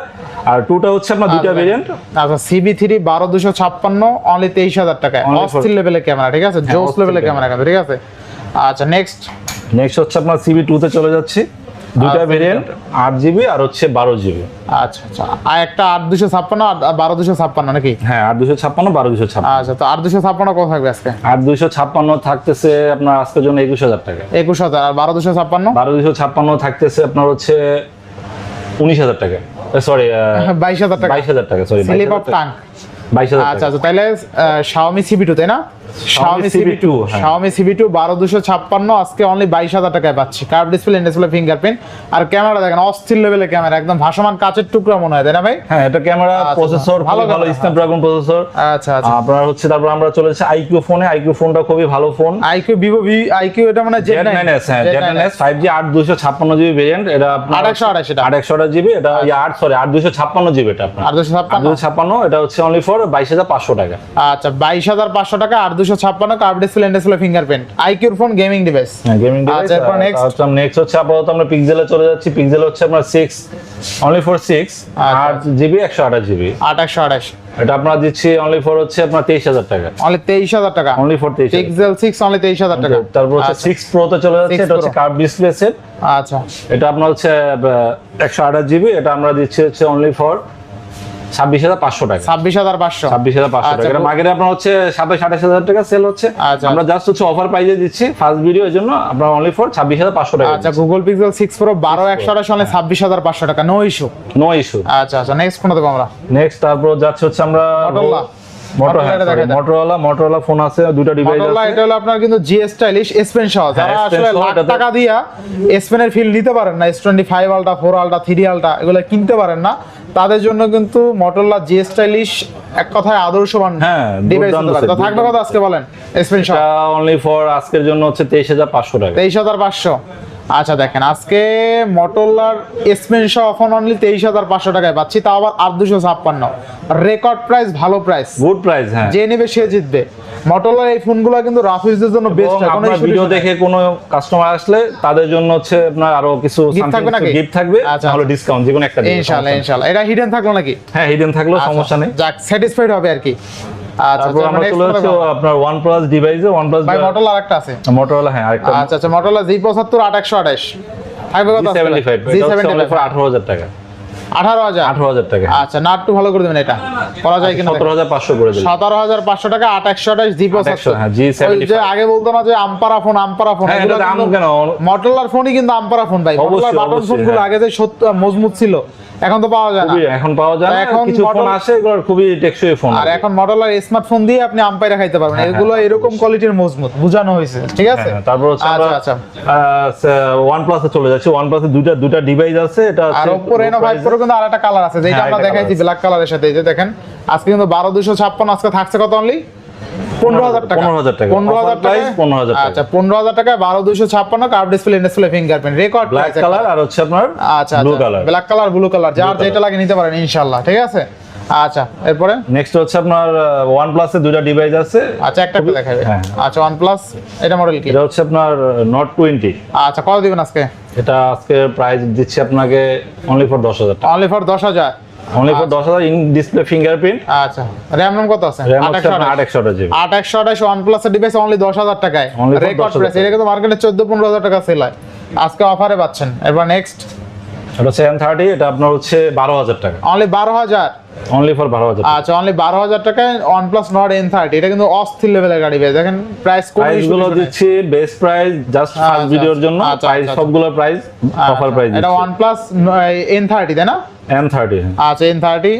আর টুটা হচ্ছে আপনার দুইটা। ভেরিয়েন্ট
আচ্ছা সিবি থ্রি বারো দুশো ছাপ্পান্ন অনলি তেইশ হাজার টাকায়
Only for-
অস্থির লেভেলের ক্যামেরা ঠিক আছে? জোস লেভেলের ক্যামেরা কিন্তু ঠিক আছে? আচ্ছা নেক্সট
নেক্সট হচ্ছে আপনার সিবি টুতে চলে যাচ্ছি। দুটা
আচ্ছা।
ভেরিয়েন্ট আট জিবি আর হচ্ছে বারো জিবি
আচ্ছা আচ্ছা। আর একটা আট দুশো ছাপ্পান্ন আর বারো দুশো ছাপ্পান্ন নাকি?
হ্যাঁ আট দুশো ছাপ্পান্ন বারো দুশো ছাপ্পান্ন।
আচ্ছা তো আট দুশো ছাপ্পান্ন কত থাকবে আজকে?
আট দুশো ছাপ্পান্ন থাকতেছে আপনার আজকের জন্য একুশ হাজার টাকা।
একুশ হাজার আর বারো দুশো ছাপ্পান্ন?
বারো দুশো ছাপ্পান্ন থাকতেছে আপনার হচ্ছে উনিশ হাজার টাকা। সরি
বাইশ হাজার টাকা।
বাইশ হাজার টাকা সরি বাইশ হাজার
আচ্ছা
টাকা।
আচ্ছা তাহলে শাওমি সিবি টু তাই না?
হ্যাঁ।
আজকে অনলি টাকায় পাচ্ছি। কার্ভ ডিসপ্লে ডিসপ্লে ফিঙ্গারপ্রিন্ট আর ক্যামেরা দেখেন অস্থির লেভেলের ক্যামেরা একদম ভাসমান কাচের টুকরা মনে হয় তাই না ভাই?
হ্যাঁ এটা ক্যামেরা
আচ্ছা,
প্রসেসর
ভালো
ভালো ভালো স্ন্যাপড্রাগন প্রসেসর
আচ্ছা। আচ্ছা
আপনার হচ্ছে তারপর আমরা চলেছি আইকিউ ফোনে আইকিউ ফোনটা খুবই ভালো phone
iQOO Vivo V iQOO এটা মানে
হ্যাঁ ভেরিয়েন্ট এটা সরি আপনার। হচ্ছে অনলি ফর বাইশ হাজার পাঁচশো টাকা।
আচ্ছা বাইশ হাজার পাঁচশো টাকা আট দুশো ছাপ্পান্ন কার্ভ ডিসপ্লে ডিসপ্লে ফিঙ্গারপ্রিন্ট আইকিউর ফোন গেমিং ডিভাইস
গেমিং
আচ্ছা, এরপর next?
নেক্সট হচ্ছে আপাতত আমরা পিক্সেলে চলে যাচ্ছি। পিক্সেল হচ্ছে আপনার সিক্স অনলি ফর সিক্স
আচ্ছা।
আট জিবি একশো আঠাশ জিবি
আট একশো আঠাশ।
এটা আপনার দিচ্ছি অনলি ফর হচ্ছে আপনার তেইশ হাজার টাকা।
অনলি তেইশ হাজার টাকা।
অনলি ফর তেইশ
পিক্সেল সিক্স অনলি তেইশ হাজার টাকা।
তারপর হচ্ছে
আচ্ছা।
সিক্স প্রোতে চলে যাচ্ছে
6
এটা হচ্ছে কার্ভ ডিসপ্লে সেট
আচ্ছা।
এটা আপনার হচ্ছে একশো আঠাশ জিবি এটা আমরা দিচ্ছি হচ্ছে অনলি ফর ছাব্বিশ হাজার পাঁচশো টাকা।
ছাব্বিশ হাজার পাঁচশো।
ছাব্বিশ হাজার পাঁচশো
আচ্ছা,
টাকা এটা মার্কেটে আপনার হচ্ছে সাতাশ আঠাশ হাজার টাকা সেল হচ্ছে।
আচ্ছা।
আমরা জাস্ট হচ্ছে অফার প্রাইজে দিচ্ছি। ফার্স্ট ভিডিও এর জন্য আপনার অনলি ফর ছাব্বিশ হাজার পাঁচশো টাকা।
আচ্ছা গুগল পিক্সেল সিক্স প্রো বারো একশো আঠাশ অনলি ছাব্বিশ হাজার পাঁচশো টাকা নো ইস্যু
নো ইস্যু
আচ্ছা আচ্ছা নেক্সট কোনটা দেবো আমরা।
নেক্সট তারপর যাচ্ছে হচ্ছে আমরা
Motorola। Motorola এটা দেখা যায়।
মোটরোলা মোটরোলা ফোন আছে দুটো ডিভাইস আছে।
এটা হলো আপনার কিন্তু জি স্টাইলিশ এসপেন সহ। যারা
হ্যাঁ, S Pen
আসলে লাখ টাকা দিয়া এসপেনের ফিল নিতে পারেন না S twenty five ultra four ultra three ultra এগুলো কিনতে পারেন না। তাদের জন্য কিন্তু মোটরলা জি স্টাইলিশ এক কথায় আদর্শবান
হ্যাঁ,
ডিভাইস তো থাকবে কথা আজকে বলেন?
এক্সপেনশন অনলি ফর আজকের জন্য হচ্ছে তেইশ হাজার পাঁচশো টাকা।
তেইশ হাজার পাঁচশো। আচ্ছা দেখেন আজকে মটোলার এসপেন সহ ফোন অনলি তেইশ হাজার পাঁচশো টাকায় পাচ্ছি তাও আবার আট দুশো ছাপ্পান্ন। রেকর্ড প্রাইস ভালো প্রাইস
গুড প্রাইস হ্যাঁ।
যে নেবে সে জিতবে। মটোলার এই ফোনগুলো কিন্তু রাফ ইউজের জন্য বেস্ট
আপনার ভিডিও দেখে কোনো কাস্টমার আসলে তাদের জন্য হচ্ছে আপনার আরও কিছু
থাকবে নাকি?
গিফট থাকবে
আচ্ছা,
তাহলে ডিসকাউন্ট যে কোনো একটা
ইনশাআল্লাহ ইনশাআল্লাহ এটা হিডেন থাকল নাকি?
হ্যাঁ হিডেন থাকলেও সমস্যা নেই।
যাক স্যাটিসফাইড হবে আর কি। আচ্ছা
আমরা চলে যাচ্ছি আপনার ওয়ান ডিভাইসে ওয়ান
ভাই মটোলা আরেকটা আছে।
মোটরোলা হ্যাঁ আরেকটা।
আচ্ছা আচ্ছা মটোলা জি পঁচাত্তর আট একশো আঠাশ। থাকবে কত
seventy five
G seventy five
আঠারো হাজার টাকা।
আঠারো হাজার?
আঠারো হাজার টাকা।
আচ্ছা না একটু ভালো করে দেবেন এটা। করা যায় কিনা
সতেরো হাজার পাঁচশো করে দিলাম
সতেরো হাজার পাঁচশো টাকা আট একশো আঠাশ জি
হ্যাঁ, G75
ওই যে আগে বলতো না যে আম্পারা ফোন আম্পারা ফোন।
হ্যাঁ, দাম কেন?
মটোলার ফোনই কিন্তু আম্পারা ফোন ভাই।
অবশ্যই,
মটোলার বাটন ফোনগুলো। আগে যে সত্য মজবুত ছিল এখন তো পাওয়া যায় না।
এখন পাওয়া যায় না
এখন
কিছু ফোন আসে এগুলো খুবই টেকসই ফোন
আর এখন স্মার্টফোন দিয়ে আপনি আম্পাইরা খাইতে পারবেন।
হ্যাঁ,
এগুলো
হ্যাঁ,
এরকম কোয়ালিটির মজবুত বোঝানো হয়েছে ঠিক আছে?
হ্যাঁ, তারপর হচ্ছে
আচ্ছা
আমরা
আচ্ছা।
ওয়ান প্লাসে চলে যাচ্ছি। ওয়ান প্লাসে দুইটা দুইটা ডিভাইস আছে এটা
আর
low
ফাইভ
price-এ।
প্রো কিন্তু আরেকটা কালার আছে যেটা
হ্যাঁ,
আমরা দেখাইছি ব্ল্যাক কালারের সাথে এই যে দেখেন আজকে কিন্তু বারো দুশো ছাপ্পান্ন আজকে থাকছে কত অনলি পনেরো হাজার টাকা।
15,000 টাকা।
পনেরো হাজার
Offer price 15,000
আচ্ছা পনেরো হাজার টাকা বারো দুশো ছাপ্পান্ন curve display display fingerprint record
black colour আর হচ্ছে আপনার
আচ্ছা
blue colour
black colour blue colour যার যেটা লাগে নিতে পারেন ইনশাল্লাহ ঠিক আছে? আচ্ছা এরপরে?
নেক্সট হচ্ছে আপনার প্লাসে দুইটা ডিভাইস আছে।
আচ্ছা একটা দেখাবে
হ্যাঁ।
আচ্ছা ওয়ান এটা মডেল কি?
এটা হচ্ছে আপনার নট টোয়েন্টি
আচ্ছা কত দিবেন আজকে?
এটা আজকে প্রাইস দিচ্ছি আপনাকে অনলি ফর দশ হাজার টাকা।
অনলি ফর দশ হাজার।
অনলি ফর দশ হাজার ইন ডিসপ্লে ফিঙ্গারপ্রিন্ট
আচ্ছা র্যাম রম কত আছে?
র্যাম
আট
হচ্ছে
একশো
আপনার
আঠাশ।
আট একশো আঠাশ জিবি
আট একশো আঠাশ ওয়ান প্লাস ডিভাইস অনলি দশ হাজার টাকায়
Only for
রেকর্ড প্রাইস এটা কিন্তু মার্কেটে চোদ্দ পনেরো হাজার টাকা সেল হয়। আজকে অফারে পাচ্ছেন। এবার নেক্সট
এটা হচ্ছে এম থার্টি এটা আপনার হচ্ছে বারো হাজার টাকা।
অনলি বারো হাজার।
অনলি ফর বারো হাজার
আচ্ছা অনলি বারো হাজার টাকায় OnePlus Nord N thirty এটা কিন্তু অস্থির লেভেলের গাড়ি ভাই। দেখেন প্রাইস
প্রাইসগুলো দিচ্ছি বেস্ট প্রাইস জাস্ট ফার্স্ট
আচ্ছা,
ভিডিওর জন্য।
আচ্ছা,
প্রাইস
আচ্ছা,
সবগুলো প্রাইস অফার প্রাইস
এটা ওয়ান প্লাস এন থার্টি তাই না?
এম থার্টি
আচ্ছা এন থার্টি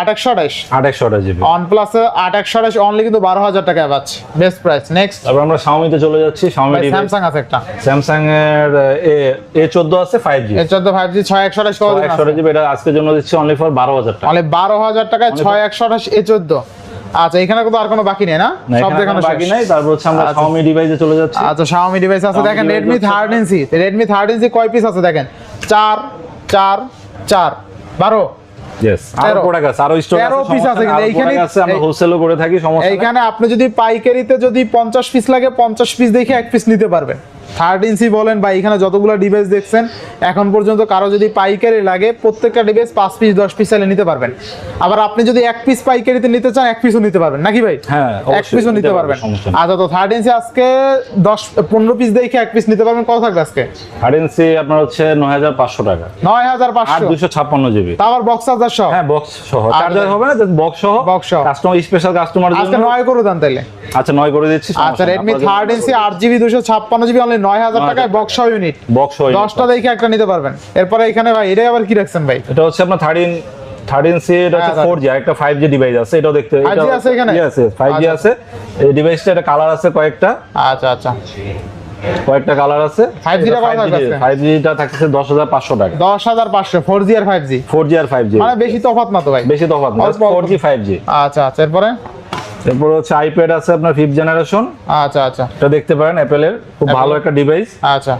আট একশো আঠাশ।
আট আঠাশ জিবি।
ওয়ান প্লাস আট আঠাশ অনলি কিন্তু বারো হাজার টাকায় পাচ্ছি। বেস্ট প্রাইস নেক্সট
তারপর আমরা শাওমিতে চলে যাচ্ছি। শাওমি
স্যামসাং আছে একটা।
স্যামসাং এর এ এ চোদ্দ আছে ফাইভ জি
চোদ্দ ফাইভ জি ছয় একশো আঠাশ
একশো জিবি এটা আজকের জন্য দিচ্ছি অনলি ফর বারো হাজার টাকা।
অনলি বারো হাজার টাকায় ছয় একশো আঠাশ এ চোদ্দ। আচ্ছা এখানে তো আর কোনো বাকি নেই না? সব দেখানো
বাকি নাই। তারপর হচ্ছে আমরা
আচ্ছা।
Xiaomi ডিভাইসে চলে যাচ্ছি।
আচ্ছা Xiaomi ডিভাইস আছে। দেখেন Redmi
হচ্ছে-
13C Redmi 13C কয় পিস আছে? দেখেন চার চার চার। বারো?
ইয়েস আরও আছে আরও স্টক
তেরো
আছে
piece আছে কিন্তু এইখানে-
এইখানে আছে আমরা
এই-
হোলসেলও করে থাকি সমস্যা
এইখানে আপনি যদি পাইকারিতে যদি পঞ্চাশ পিস লাগে পঞ্চাশ পিস দেখে এক পিস নিতে পারবেন। থার্ড ইঞ্চি বলেন বা এখানে যতগুলো ডিভাইস দেখছেন এখন পর্যন্ত কারও যদি পাইকারি লাগে প্রত্যেকটা ডিভাইস পাঁচ পিস দশ পিস চাইলে নিতে পারবেন। আবার আপনি যদি এক পিস পাইকারিতে নিতে চান এক পিসও নিতে পারবেন। নাকি ভাই?
হ্যাঁ,
এক পিসও
নিতে পারবেন,
আচ্ছা তো থার্ড ইঞ্চি আজকে দশ পনেরো পিস দেখে এক পিস নিতে পারবেন। কত থাকবে আজকে?
আরএনসি আপনার হচ্ছে নয় হাজার পাঁচশো টাকা।
নয় হাজার পাঁচশো?
দুশো ছাপ্পান্ন জিবি
তা আবার বক্স চার্জার সহ?
হ্যাঁ বক্স সহ। চার্জার হবে না বক্স সহ?
Box সহ।
কাস্টমার স্পেশাল কাস্টমার
আজকে নয় করে দেন তাইলে।
আচ্ছা নয় করে দিচ্ছি
আচ্ছা রেডমি থার্ড ইঞ্চি আট জিবি দুশো ছাপ্পান্ন জিবি অনলি নয় হাজার টাকায় বক্স সহ ইউনিট
বক্স সহ
দশটা দেখে একটা নিতে পারবেন। এরপরে এখানে ভাই এটাই আবার কি রাখছেন ভাই?
এটা হচ্ছে আপনার থার্টিন থার্টিন সি এটা হচ্ছে
হ্যাঁ,
ফোর জি একটা ফাইভ জি ডিভাইস আছে এটাও দেখতে
5G আছে এখানে?
ফাইভ জি
আচ্ছা।
আছে। এই ডিভাইসটা এটা কালার আছে কয়েকটা।
আচ্ছা আচ্ছা।
কয়েকটা কালার আছে।
5G টা কত
থাকছে টাকা।
জি আর
আর
মানে বেশি তফাৎ না তো ভাই।
বেশি তফাৎ না
অল্প অল্প।
ফোর জি ফাইভ জি
আচ্ছা আচ্ছা এরপরে?
এরপর হচ্ছে আইপ্যাড আছে আপনার ফিফথ জেনারেশন
আচ্ছা আচ্ছা।
এটা দেখতে পারেন অ্যাপেলের খুব ভালো একটা ডিভাইস
আচ্ছা।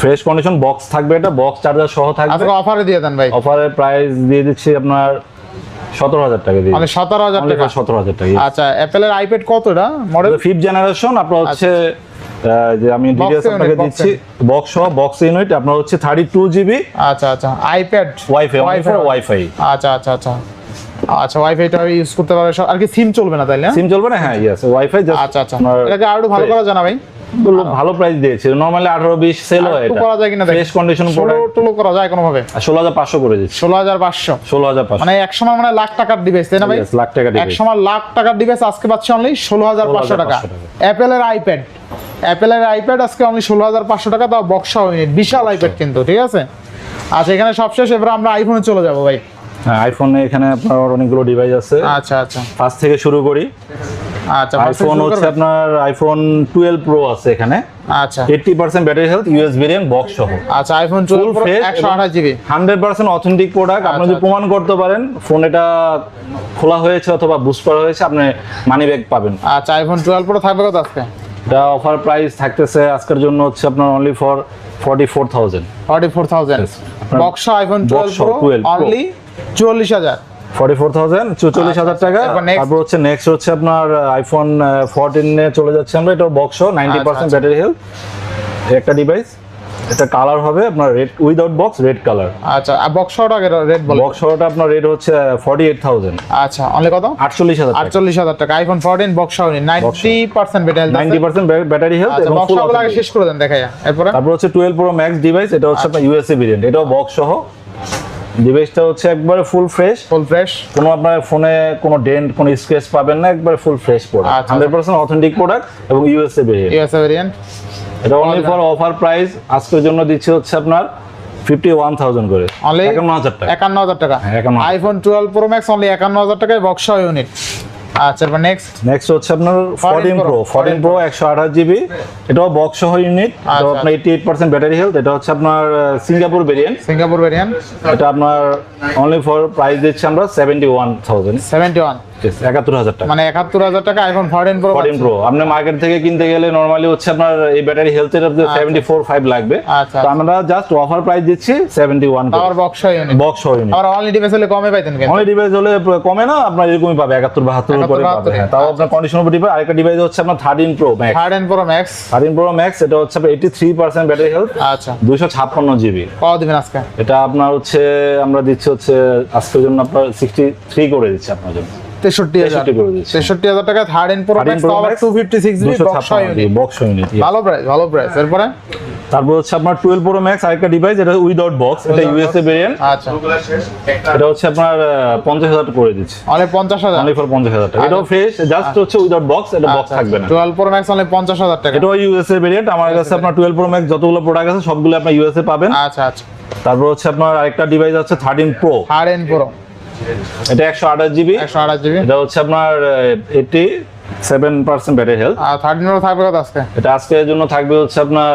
ফ্রেশ কন্ডিশন বক্স থাকবে এটা বক্স চার্জার সহ থাকবে।
আজকে অফারে দিয়ে দেন ভাই।
অফারের প্রাইস দিয়ে দিচ্ছি আপনার সতেরো হাজার টাকা দিয়ে।
মানে সতেরো হাজার টাকা?
সতেরো হাজার টাকা
আচ্ছা অ্যাপেলের আইপ্যাড কতটা? মডেল
ফিফথ জেনারেশন আপনার হচ্ছে যে আমি
unit,
আপনাকে দিচ্ছি বক্স সহ বক্স ইউনিট আপনার হচ্ছে থার্টি টু জিবি
আচ্ছা। আচ্ছা আইপ্যাড
ওয়াইফাই ওয়াইফাই ওয়াইফাই
আচ্ছা আচ্ছা আচ্ছা। আচ্ছা ওয়াইফাইটা ইউজ করতে পারে সব আর কি সিম চলবে না তাইলে হ্যাঁ?
সিম চলবে না? হ্যাঁ ইয়েস ওয়াইফাই
আচ্ছা আচ্ছা। এটাকে আরও ভালো করা জানা ভাই
ভালো প্রাইস দিয়েছে। নর্মালি আঠারো বিশ সেল হয় এটা।
করা যায় কিনা
ফ্রেশ কন্ডিশন
ষোলো টুলো করা যায় কোনো ভাবে
ষোলো হাজার পাঁচশো করে দিচ্ছি।
ষোলো হাজার পাঁচশো।
ষোলো হাজার পাঁচশো।
মানে এক সময় মানে লাখ টাকার ডিভাইস তাই না ভাই?
লাখ টাকা
এক সময় লাখ টাকার ডিভাইস আজকে পাচ্ছি অনলি ষোলো হাজার পাঁচশো টাকা।
16,500 টাকা।
অ্যাপেলের আইপ্যাড অ্যাপেলের আইপ্যাড আজকে অনলি ষোলো হাজার পাঁচশো টাকা তাও বক্সা ইউনিট বিশাল আইপ্যাড কিন্তু ঠিক আছে? আচ্ছা এখানে সবশেষ এবার আমরা আইফোনে চলে যাব ভাই।
আইফোনে এখানে আপনার অনেকগুলো ডিভাইস আছে।
আচ্ছা আচ্ছা।
ফার্স্ট থেকে শুরু করি।
আচ্ছা
আইফোন হচ্ছে আপনার আইফোন টুয়েলভ প্রো আছে এখানে।
আচ্ছা।
Eighty percent battery health US variant box সহ।
আচ্ছা আইফোন টুয়েলভ
Full fresh
একশো
এবং-
আঠাশ GB
hundred percent authentic product আপনি
আচ্ছা,
যদি প্রমাণ করতে পারেন ফোন এটা খোলা হয়েছে অথবা বুস্ট করা হয়েছে আপনি মানি ব্যাগ পাবেন।
আচ্ছা আইফোন টুয়েলভ প্রো থাকবে কত আজকে?
এটা অফার প্রাইস থাকতেছে আজকের জন্য হচ্ছে আপনার only for forty four thousand
forty four thousand
আপনার
iPhone twelve
Boxo
pro only চুয়াল্লিশ হাজার।
ফর্টি ফোর থাউজেন্ড চৌচল্লিশ হাজার টাকা।
আচ্ছা, তারপর
হচ্ছে নেক্সট হচ্ছে আপনার আইফোন ফোরটিনে চলে যাচ্ছে আমরা এটা বক্স নাইনটি পার্সেন্ট
আচ্ছা।
ব্যাটারি হেলথ একটা ডিভাইস এটা কালার হবে আপনার red without box red colour
আচ্ছা আর বক্সাটা রেড বল?
বক্স সহটা আপনার রেট হচ্ছে ফর্টি এইট থাউজেন্ড
আচ্ছা অনলি কত?
আটচল্লিশ হাজার
আটচল্লিশ হাজার টাকা। IPhone fourteen boxed unit ninety percent battery
ninety percent battery health
আচ্ছা
এবং
আগে শেষ করে দেন দেখাই। এরপরে?
তারপর হচ্ছে টুয়েলভ প্রো ম্যাক্স ডিভাইস এটা হচ্ছে আপনার ইউএসএ ভেরিয়েন্ট এটাও বক্স সহ ডিভাইসটা হচ্ছে একবারে ফুল ফ্রেশ
ফুল ফ্রেশ
কোনো আপনার ফোনে কোনো ডেন্ট কোনো স্ক্র্যাচ পাবেন না একবারে full fresh product. Hundred percent authentic product এবং ইউএসএ ভেরিয়েন্ট
ইউএসএ ভেরিয়েন্ট
এটা অনলি ফর অফার প্রাইস আজকের জন্য দিচ্ছি হচ্ছে আপনার ফিফটি ওয়ান থাউজেন্ড করে।
অনলি
একান্ন হাজার টাকা।
একান্ন হাজার টাকা।
51,000
iPhone twelve pro max only একান্ন হাজার টাকায় বক্সা ইউনিট আচ্ছা নেক্সট
নেক্সট হচ্ছে আপনার
14
প্রো 14 প্রো 128 জিবি এটাও বক্স সহ ইউনিট এটা আপনার 88% ব্যাটারি হেলথ এটা হচ্ছে আপনার সিঙ্গাপুর ভেরিয়েন্ট
সিঙ্গাপুর ভেরিয়েন্ট
এটা আপনার অনলি ফর প্রাইস দিচ্ছি আমরা 71000
71
ম্যাক্স এটা হচ্ছে eighty three percent battery health
আচ্ছা।
ছাপ্পান্ন জিবি
দিবেন আজকে।
এটা আপনার হচ্ছে আমরা দিচ্ছি হচ্ছে আজকের জন্য আপনার সিক্সটি থ্রি করে দিচ্ছি আপনার জন্য।
তেষট্টি হাজার।
63 করে দিচ্ছি।
তেষট্টি হাজার টাকা thirteen pro max
pro
two fifty six GB
দুশো
বক্সা
ছাপ্পান্ন
ইউনিট
বক্স ইউনিট
ভালো প্রাইস ভালো প্রাইস এরপরে?
তারপর হচ্ছে আপনার টুয়েলভ প্রো ম্যাক্স আরেকটা ডিভাইস এটা উইদাউট বক্স এটা ইউএসএ ভেরিয়েন্ট
আচ্ছা।
এটা হচ্ছে আপনার পঞ্চাশ হাজার করে দিচ্ছি।
অনলি পঞ্চাশ হাজার?
অনলি ফর পঞ্চাশ হাজার টাকা। এটাও ফ্রেশ জাস্ট হচ্ছে উইদাউট বক্স এটা বক্স থাকবে না।
টুয়েলভ প্রো ম্যাক্স অনলি পঞ্চাশ হাজার টাকা।
এটাও ইউএসএ ভেরিয়েন্ট আমার কাছে আপনার টুয়েলভ প্রো ম্যাক্স যতগুলো প্রোডাক্ট আছে সবগুলো আপনার ইউএসএ পাবেন।
আচ্ছা আচ্ছা।
তারপর হচ্ছে আপনার আরেকটা ডিভাইস আছে থার্টিন প্রো
থার্টিন প্রো
এটা একশো আঠাশ জিবি।
একশো আঠাশ জিবি।
এটা হচ্ছে আপনার eighty seven percent battery health
আর থার্টিন প্রো থাকবে কত আজকে?
এটা আজকের জন্য থাকবে হচ্ছে আপনার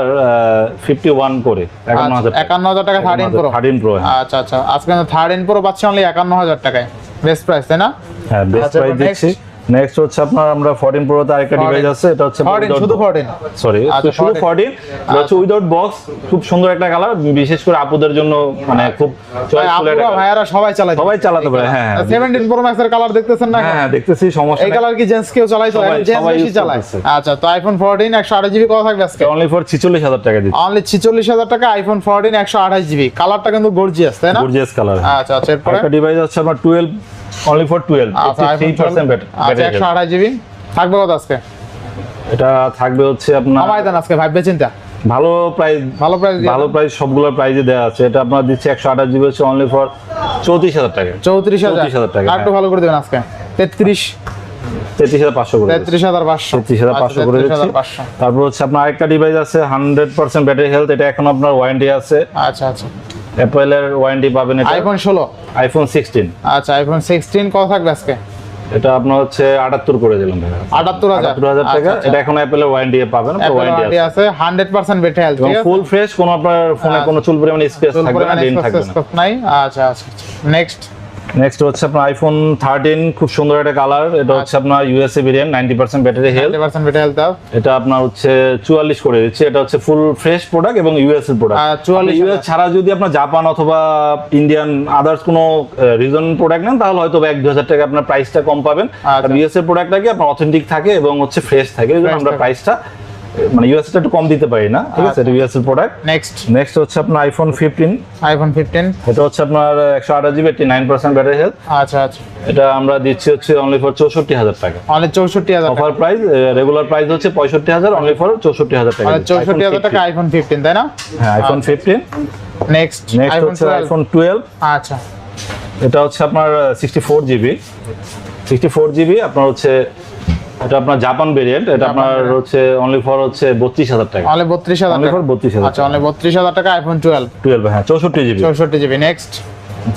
ফিফটি ওয়ান করে একান্ন হাজার
একান্ন হাজার টাকা থার্টিন প্রো
থার্টিন প্রো
আচ্ছা আচ্ছা। আজকে থার্টিন প্রো পাচ্ছি অনলি একান্ন হাজার টাকায়। বেস্ট প্রাইস তাই না?
হ্যাঁ বেস্ট প্রাইস দিচ্ছি নেক্সট হচ্ছে আপনার আমরা 14 প্রো তে আরেকটা ডিভাইস আছে এটা হচ্ছে
14 শুধু 14
সরি
আচ্ছা,
শুধু
14
14 এটা হচ্ছে উইদাউট বক্স খুব সুন্দর একটা কালার বিশেষ করে আপুদের জন্য মানে খুব চয়েসফুল একটা
আপুরা ভাইয়ারা সবাই চালায়।
সবাই চালাতে পারে হ্যাঁ হ্যাঁ।
17 প্রো ম্যাক্স এর কালার দেখতেছেন না?
হ্যাঁ হ্যাঁ, দেখতেছি সমস্যা
এই কালার কি জেন্টস কেউ চালায়? তো জেন্টস বেশি চালায়। আচ্ছা তো আইফোন 14 128 জিবি কত থাকবে আজকে?
অনলি ফর 46000 টাকা দিচ্ছি।
অনলি 46000 টাকা আইফোন 14 128 জিবি কালারটা কিন্তু গর্জিয়াস তাই না?
গর্জিয়াস কালার
আচ্ছা আচ্ছা এরপরে?
একটা ডিভাইস আছে আপনার 12 অনলি ফর 12
আচ্ছা আইফোন
83% ব্যাটারি
আচ্ছা 128 জিবি থাকবে কত আজকে?
এটা থাকবে হচ্ছে আপনার
দেন আজকে ভাববে চিন্তা
ভালো প্রাইস
ভালো প্রাইস
ভালো প্রাইস দেওয়া আছে। এটা আপনার দিচ্ছে একশো আঠাশ জিবি হচ্ছে অনলি ফর চৌত্রিশ হাজার টাকা।
34000
34,000 টাকা,
একটু
হ্যাঁ।
ভালো করে দেবেন আজকে। 33
তেত্রিশ হাজার পাঁচশো করে দিচ্ছি।
33500
তেত্রিশ হাজার পাঁচশো করে তারপর হচ্ছে আপনার আরেকটা ডিভাইস আছে হান্ড্রেড পার্সেন্ট ব্যাটারি হেলথ এটা এখন আপনার ওয়ারেন্টি আছে।
আচ্ছা আচ্ছা।
অ্যাপেলের ওয়ারেন্টি পাবেন এটা?
আইফোন 16
আইফোন সিক্সটিন
আচ্ছা আইফোন 16 কত থাকবে আজকে?
এটা আপনার হচ্ছে আটাত্তর করে দিলাম ভাইয়া।
78000
আটাত্তর হাজার টাকা। এটা এখন অ্যাপেলের ওয়ারেন্টি পাবেন ওয়ারেন্টি আছে।
আছে 100% ব্যাটারি হেলথ ঠিক আছে?
ফুল ফ্রেশ কোনো আপনার ফোনে
আচ্ছা।
কোনো চুল পরিমাণ স্পেস থাকবে না
পরিমাণে
থাকবে না।
আচ্ছা আচ্ছা নেক্সট
নেক্সট হচ্ছে আপনার আইফোন থার্টিন খুব সুন্দর একটা কালার এটা হচ্ছে আপনার USA variant ninety percent battery health
100% battery health
এটা আপনার হচ্ছে চুয়াল্লিশ করে দিচ্ছে। এটা হচ্ছে ফুল ফ্রেশ প্রোডাক্ট এবং ইউএস এর প্রোডাক্ট
44
ইউএস ছাড়া যদি আপনার জাপান অথবা ইন্ডিয়ান আদার্স কোনো রিজন প্রোডাক্ট নেন তাহলে হয়তো এক দু হাজার টাকা আপনার প্রাইসটা কম পাবেন। আর
আচ্ছা।
ইউএস এর প্রোডাক্টটা কি আপনার অথেন্টিক থাকে এবং হচ্ছে ফ্রেশ থাকে। আমরা প্রাইসটা মানে ইউএস টা একটু কম দিতে পারি না ঠিক আছে? এটা ইউএস এর প্রোডাক্ট
নেক্সট
নেক্সট হচ্ছে আপনার আইফোন ফিফটিন
আইফোন 15
এটা হচ্ছে আপনার একশো আঠাশ GB eighty nine percent battery health
আচ্ছা আচ্ছা।
এটা আমরা দিচ্ছি হচ্ছে অনলি ফর চৌষট্টি হাজার টাকা।
অনলি 64000 টাকা।
অফার প্রাইস রেগুলার প্রাইস হচ্ছে পঁয়ষট্টি হাজার অনলি ফর চৌষট্টি হাজার টাকা
অনলি 64000 টাকা আইফোন 15 তাই না?
হ্যাঁ আইফোন ফিফটিন
নেক্সট
নেক্সট হচ্ছে আইফোন টুয়েলভ
আচ্ছা।
এটা হচ্ছে আপনার sixty four GB sixty four GB আপনার হচ্ছে এটা আপনার জাপান ভেরিয়েন্ট এটা আপনার হচ্ছে অনলি ফর হচ্ছে বত্রিশ হাজার টাকা।
অনলি 32000
অনলি
টাকা?
ফর বত্রিশ হাজার
আচ্ছা অনলি 32000 টাকা আইফোন 12
টুয়েলভ হ্যাঁ চৌষট্টি জিবি
64 জিবি নেক্সট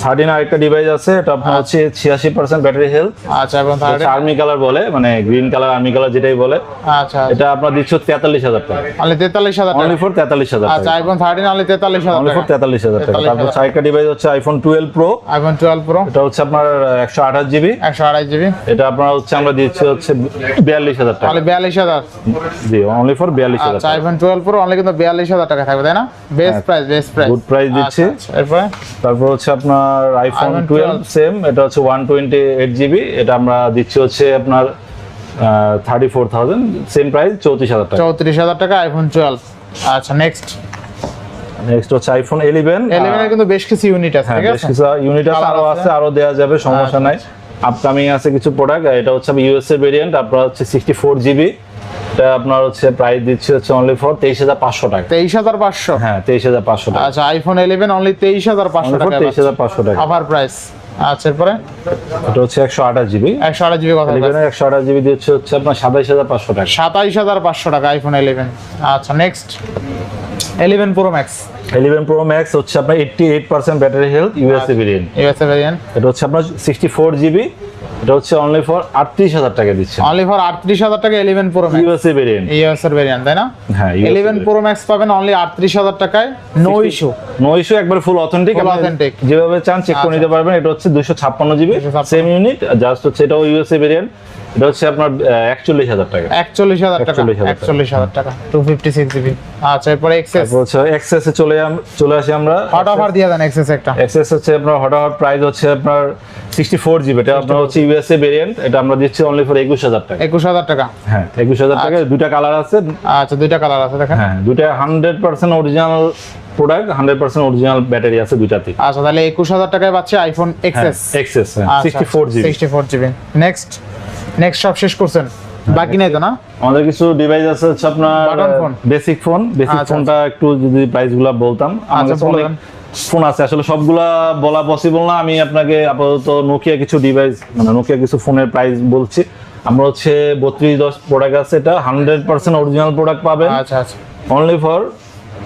থার্টিন আরেকটা ডিভাইস আছে এটা আপনার হচ্ছে ছিয়াশি পার্সেন্ট ব্যাটারি হেলথ
আচ্ছা এবং
আর্মি কালার বলে মানে গ্রিন কালার আর্মি কালার যেটাই বলে।
আচ্ছা
এটা আপনার দিচ্ছে তেতাল্লিশ হাজার টাকা।
অনলি 43000
অনলি ফর তেতাল্লিশ হাজার
আচ্ছা আইফোন 13 অনলি 43000
অনলি ফর তেতাল্লিশ হাজার টাকা। তারপর আরেকটা ডিভাইস হচ্ছে iPhone twelve pro
iPhone 12 pro
এটা হচ্ছে আপনার একশো আঠাশ জিবি
128 জিবি
এটা আপনার হচ্ছে আমরা দিচ্ছি হচ্ছে বিয়াল্লিশ হাজার টাকা।
অনলি 42000
জি অনলি ফর বিয়াল্লিশ হাজার
আচ্ছা আইফোন 12 প্রো অনলি কিন্তু 42000 টাকা থাকবে তাই না? Best price best price
good price দিচ্ছি।
এরপরে?
তারপর হচ্ছে আপনার আইফোন টুয়েলভ সেম এটা হচ্ছে ওয়ান টোয়েন্টি এইট জিবি এটা আমরা দিচ্ছি হচ্ছে আপনার thirty four thousand same price চৌত্রিশ হাজার টাকা।
34000 টাকা আইফোন 12 আচ্ছা নেক্সট
নেক্সট হচ্ছে আইফোন ইলেভেন
11 এর কিন্তু বেশ কিছু ইউনিট আছে
হ্যাঁ বেশ কিছু ইউনিট আছে আরও
আছে।
আরও দেওয়া যাবে সমস্যা নাই। আপকামিং আছে কিছু প্রোডাক্ট এটা হচ্ছে ইউএস এর ভেরিয়েন্ট আপনার হচ্ছে সিক্সটি ফোর জিবি এটা আপনার হচ্ছে প্রাইস দিচ্ছে হচ্ছে অনলি ফর তেইশ হাজার পাঁচশো টাকা।
23500
হ্যাঁ তেইশ হাজার পাঁচশো টাকা।
আচ্ছা আইফোন 11 অনলি 23500 টাকা
তেইশ হাজার পাঁচশো টাকা।
অফার প্রাইস আচ্ছা এরপরে?
এটা হচ্ছে একশো আঠাশ জিবি
128 জিবি কথা
ইলেভেনের একশো আঠাশ জিবি দিচ্ছে হচ্ছে আপনার সাতাইশ হাজার পাঁচশো টাকা।
27500 টাকা আইফোন 11 আচ্ছা next 11 pro max
eleven pro max হচ্ছে আপনার eighty eight percent battery health USA variant
USA variant
এটা হচ্ছে আপনার সিক্সটি ফোর জিবি এটা হচ্ছে অনলি ফর আটত্রিশ হাজার টাকা দিচ্ছে।
অনলি ফর 38000 টাকা 11 pro max
USA variant
USA variant তাই না?
হ্যাঁ, US
11 প্রো ম্যাক্স পাবেন অনলি 38000 টাকায়। নো ইস্যু
নো ইস্যু একবার ফুল অথেন্টিক
অথেন্টিক
যেভাবে চান চেক করে
আচ্ছা।
নিতে পারবেন। এটা হচ্ছে দুশো ছাপ্পান্ন জিবি
256
সেম ইউনিট জাস্ট হচ্ছে এটাও ইউএসএ ভেরিয়েন্ট এটা হচ্ছে আপনার একচল্লিশ হাজার টাকা।
41000 টাকা
41,000 টাকা।
41000 টাকা। 256 জিবি আচ্ছা এরপরে এক্সেস
তারপর হচ্ছে এক্সেসে চলে চলে আসি আমরা।
হট অফার দিয়ে দেন এক্সেস একটা।
এক্সেস হচ্ছে আপনার হট হট প্রাইস হচ্ছে আপনার সিক্সটি ফোর জিবি এটা আপনার হচ্ছে ইউএসএ ভেরিয়েন্ট এটা আমরা দিচ্ছি অনলি ফর একুশ হাজার টাকা।
21000 টাকা।
হ্যাঁ একুশ হাজার টাকা। দুইটা কালার আছে।
আচ্ছা দুইটা কালার আছে দেখেন।
হ্যাঁ দুইটা hundred percent original product hundred percent original battery আছে দুইটাতেই
আচ্ছা তাহলে 21000 টাকায় পাচ্ছে আইফোন এক্সএস আচ্ছা,
sixty four GB
64 GB next next সব শেষ করছেন। বাকি নাই তো না?
আমাদের কিছু ডিভাইস আছে হচ্ছে আপনার বেসিক ফোন বেসিক ফোনটা একটু যদি প্রাইসগুলা বলতাম আমার
আচ্ছা,
অনেক ফোন আছে। আসলে সবগুলা বলা পসিবল না। আমি আপনাকে আপাতত নোকিয়া কিছু ডিভাইস মানে নোকিয়া কিছু ফোনের প্রাইস বলছি। আমরা হচ্ছে বত্রিশ দশ প্রোডাক্ট আছে এটা। হান্ড্রেড পার্সেন্ট অরিজিনাল প্রোডাক্ট পাবেন।
আচ্ছা আচ্ছা।
অনলি ফর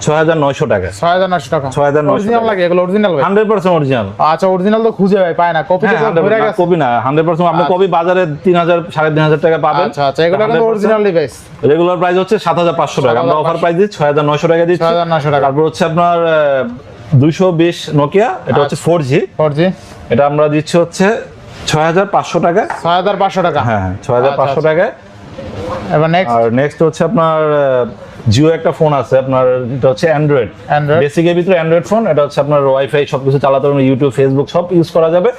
ছয় হাজার নয়শো টাকা।
6900 টাকা।
6,900
অরিজিনাল
টাকা।
লাগে এগুলো অরিজিনাল
হান্ড্রেড পার্সেন্ট অরিজিনাল
আচ্ছা অরিজিনাল তো খুঁজে ভাই পায় না। কপি
হ্যাঁ কপি না হান্ড্রেড পার্সেন্ট। আপনি
আচ্ছা।
কপি বাজারে তিন হাজার সাড়ে তিন হাজার টাকা পাবেন।
আচ্ছা আচ্ছা এগুলো কিন্তু অরিজিনাল ডিভাইস
রেগুলার প্রাইস হচ্ছে সাত হাজার পাঁচশো টাকা। আমরা অফার প্রাইস দিচ্ছি ছয় হাজার নয়শো টাকা দিচ্ছি।
6900 টাকা।
তারপর হচ্ছে আপনার দুইশো বিশ নোকিয়া এটা হচ্ছে ফোর জি
4G
এটা আমরা দিচ্ছি হচ্ছে ছয় হাজার পাঁচশো টাকা।
ছয় হাজার পাঁচশো টাকা।
হ্যাঁ হ্যাঁ ছয় হাজার পাঁচশো
আচ্ছা,
টাকায়।
এবার নেক্সট
আর নেক্সট হচ্ছে আপনার জিও একটা ফোন আছে আপনার এটা হচ্ছে অ্যান্ড্রয়েড
বেসিক
বেসিকের ভিতরে অ্যান্ড্রয়েড ফোন এটা হচ্ছে আপনার ওয়াইফাই সব কিছু চালাতে পারবেন ইউটিউব ফেসবুক সব ইউজ করা যাবে।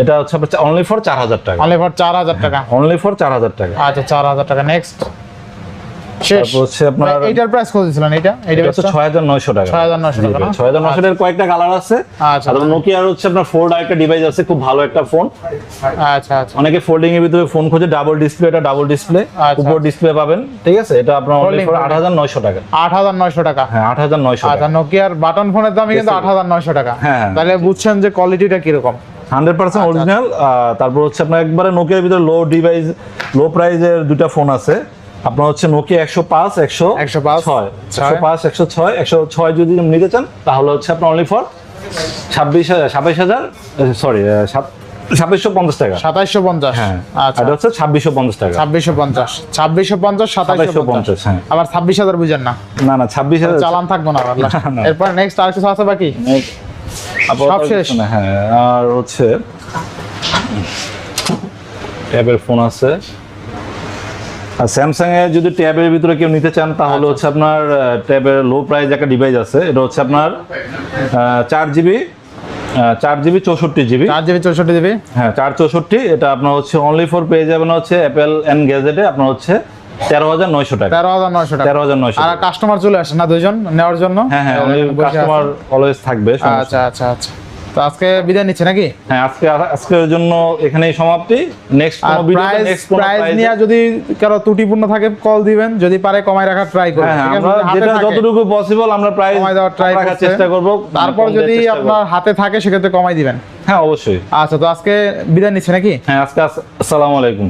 এটা হচ্ছে অনলি ফর চার হাজার টাকা।
অনলি ফর চার হাজার টাকা।
অনলি ফর চার হাজার টাকা।
আচ্ছা চার হাজার টাকা। নেক্সট
হচ্ছে আপনার
এইটার প্রাইস কত দিছিলেন এটা
এটা হচ্ছে ছয় হাজার নয়শো টাকা।
6,900 টাকা
কয়েকটা কালার আছে।
আচ্ছা।
নোকিয়ার হচ্ছে আপনার ফোল্ড একটা ডিভাইস আছে খুব ভালো একটা ফোন
আচ্ছা আচ্ছা।
অনেকে ফোল্ডিং এর ভিতরে ফোন খোঁজে ডাবল ডিসপ্লে এটা ডাবল ডিসপ্লে
আচ্ছা।
উপর ডিসপ্লে পাবেন। ঠিক আছে এটা আপনার অনলি ফর
folding।
আট হাজার নয়শো টাকা।
আট হাজার নয়শো টাকা?
হ্যাঁ আট হাজার নয়শো
আচ্ছা নোকিয়ার বাটন ফোনের দামই কিন্তু আট হাজার নয়শো টাকা।
হ্যাঁ।
তাহলে বুঝছেন যে কোয়ালিটিটা কীরকম।
হান্ড্রেড পার্সেন্ট
আচ্ছা,
অরিজিনাল তারপর হচ্ছে আপনার একবারে নোকিয়ার ভিতরে লো ডিভাইস লো প্রাইজের দুটা ফোন আছে। আপনার হচ্ছে নোকিয়া একশো পাঁচ একশো
105,
ছয়।
ছয়।
একশো পাঁচ একশো ছয় একশো ছয় যদি নিতে চান তাহলে হচ্ছে আপনার অনলি ফর ছাব্বিশ হাজার সাতাইশ হাজার সরি ছাব্বিশশো পঞ্চাশ টাকা।
সাতাইশশো পঞ্চাশ।
হ্যাঁ
আচ্ছা।
এটা হচ্ছে ছাব্বিশশো পঞ্চাশ টাকা।
ছাব্বিশশো পঞ্চাশ ছাব্বিশশো পঞ্চাশ সাতাইশশো পঞ্চাশ।
হ্যাঁ।
আবার ছাব্বিশ হাজার বুঝেন না।
না না ছাব্বিশ হাজার
চালান থাকব না আবার। এরপর নেক্সট আর কিছু আছে বাকি? সব শেষ?
হ্যাঁ আর হচ্ছে ট্যাবের ফোন আছে। আর স্যামসাং এর যদি ট্যাবের ভিতরে কেউ নিতে চান তাহলে হচ্ছে আপনার ট্যাবের লো প্রাইস একটা ডিভাইস আছে। এটা হচ্ছে আপনার চার জিবি চার জিবি চৌষট্টি জিবি
চার জিবি চৌষট্টি জিবি
হ্যাঁ চার চৌষট্টি এটা আপনার হচ্ছে অনলি ফর পেয়ে যাবেন হচ্ছে অ্যাপেল অ্যান্ড গ্যাজেটে আপনার হচ্ছে তেরো হাজার নয়শো টাকা।
তেরো হাজার নয়শো টাকা।
তেরো হাজার নয়শো
আর কাস্টমার চলে আসে না দুইজন নেওয়ার জন্য?
হ্যাঁ হ্যাঁ কাস্টমার অলওয়েজ থাকবে
আচ্ছা আচ্ছা আচ্ছা। তো আজকে বিদায় নিচ্ছে নাকি?
হ্যাঁ আজকে আজকের জন্য এখানেই সমাপ্তি। নেক্সট কোনো ভিডিও নেক্সট কোনো
প্রাইস নিয়ে যদি কারও ত্রুটিপূর্ণ থাকে কল দিবেন। যদি পারে কমাই রাখার ট্রাই করবেন
হ্যাঁ
ঠিক আছে?
যেটা যতটুকু পসিবল আমরা প্রাইস
কমাই দেওয়ার ট্রাই
রাখার চেষ্টা করব।
তারপর যদি আপনার হাতে থাকে সেক্ষেত্রে কমাই দিবেন।
হ্যাঁ অবশ্যই।
আচ্ছা তো আজকে বিদায় নিচ্ছে নাকি?
হ্যাঁ আজকে আস- আসসালামু আলাইকুম।